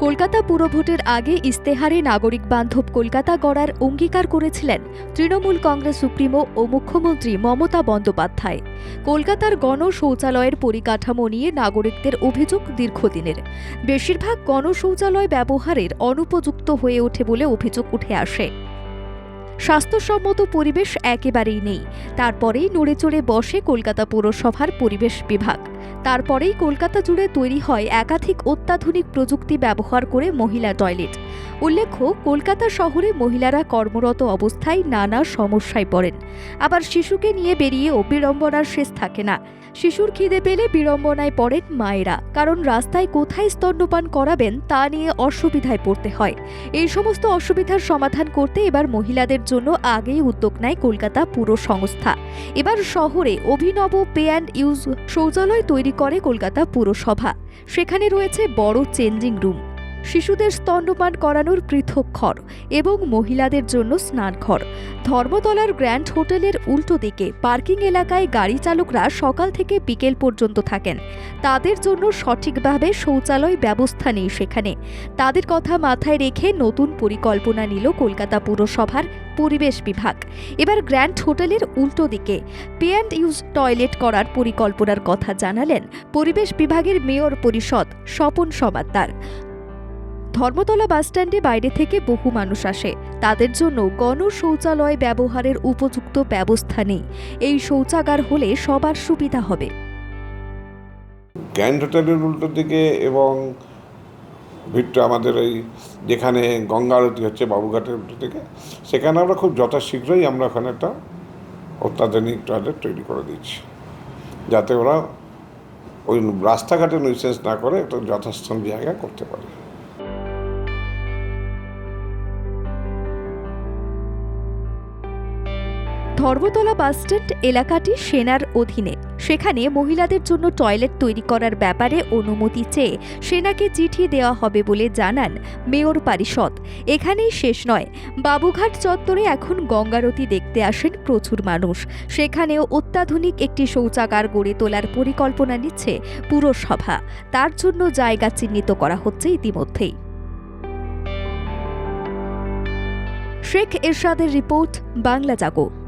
কলকাতা পুরভোটের আগে ইস্তেহারে নাগরিক বান্ধব কলকাতা গড়ার অঙ্গীকার করেছিলেন তৃণমূল কংগ্রেস সুপ্রিমো ও মুখ্যমন্ত্রী মমতা বন্দ্যোপাধ্যায়। কলকাতার গণ শৌচালয়ের পরিকাঠামো নিয়ে নাগরিকদের অভিযোগ দীর্ঘদিনের। বেশিরভাগ গণ শৌচালয় ব্যবহারের অনুপযুক্ত হয়ে ওঠে বলে অভিযোগ উঠে আসে। স্বাস্থ্যসম্মত পরিবেশ একেবারেই নেই। তারপরেই নড়েচড়ে বসে কলকাতা পৌরসভার পরিবেশ বিভাগ। তারপরেই কলকাতা জুড়ে তৈরি হয় একাধিক অত্যাধুনিক প্রযুক্তি ব্যবহার করে মহিলা টয়লেট। উল্লেখ্য, কলকাতা শহরে মহিলারা কর্মরত অবস্থায় নানা সমস্যায় পড়েন। আবার শিশুকে নিয়ে বেরিয়েও বিড়ম্বনার শেষ থাকে না। শিশুর খিদে পেলে বিড়ম্বনায় পড়েন মায়েরা। কারণ রাস্তায় কোথায় স্তন্যপান করাবেন তা নিয়ে অসুবিধায় পড়তে হয়। এই সমস্ত অসুবিধার সমাধান করতে এবার মহিলাদের জন্য আগেই উদ্যোগ নেয় কলকাতা পুর সংস্থা। এবার শহরে অভিনব পে অ্যান্ড ইউজ শৌচালয় তৈরি করে কলকাতা পুরসভা। সেখানে রয়েছে বড় চেঞ্জিং রুম। শিশুদের স্তন্যপান করানোর পৃথক ঘর এবং মহিলাদের জন্য স্নানঘর ধর্মতলার গ্র্যান্ড হোটেলের উল্টো দিকে পার্কিং এলাকায় গাড়ি চালকরা সকাল থেকে বিকেল পর্যন্ত থাকেন। তাদের জন্য সঠিকভাবে শৌচালয় ব্যবস্থা নেই সেখানে। তাদের কথা মাথায় রেখে নতুন পরিকল্পনা নিল কলকাতা পুরসভার পরিবেশ বিভাগ। এবার গ্র্যান্ড হোটেলের উল্টো দিকে পে অ্যান্ড ইউজ টয়লেট করার পরিকল্পনার কথা জানালেন পরিবেশ বিভাগের মেয়র পরিষদ স্বপন সমাদ্দার। ধর্মতলা বাসস্ট্যান্ডে বাইরে থেকে বহু মানুষ আসে। তাদের জন্য গণ শৌচালয় ব্যবহারের উপযুক্ত ব্যবস্থা নেই। এই শৌচাগার হলে সবার সুবিধা হবে। গ্র্যান্ড হোটেলের উল্টো দিকে এবং ভিট্টো আমাদের এই যেখানে গঙ্গা আরতি হচ্ছে বাবুঘাটের উল্টো দিকে, সেখানে আমরা খুব যথাশীঘ্রই আমরা ওখানে একটা অত্যাধুনিক টয়লেট তৈরি করে দিচ্ছি। যাতে ওরা ওই রাস্তাঘাটে নিউসেন্স না করে একটা যথাস্থান জায়গা করতে পারে। ধর্মতলা বাসস্ট্যান্ড এলাকাটি সেনার অধীনে। সেখানে মহিলাদের জন্য টয়লেট তৈরি করার ব্যাপারে অনুমতি চেয়ে সেনাকে চিঠি দেওয়া হবে বলে জানান মেয়র পারিষদ। এখানেই শেষ নয়। বাবুঘাট চত্বরে এখন গঙ্গারতি দেখতে আসেন প্রচুর মানুষ। সেখানেও অত্যাধুনিক একটি শৌচাগার গড়ে তোলার পরিকল্পনা নিচ্ছে পুরসভা। তার জন্য জায়গা চিহ্নিত করা হচ্ছে ইতিমধ্যেই। শেখ এরশাদের রিপোর্ট, বাংলা জাগো।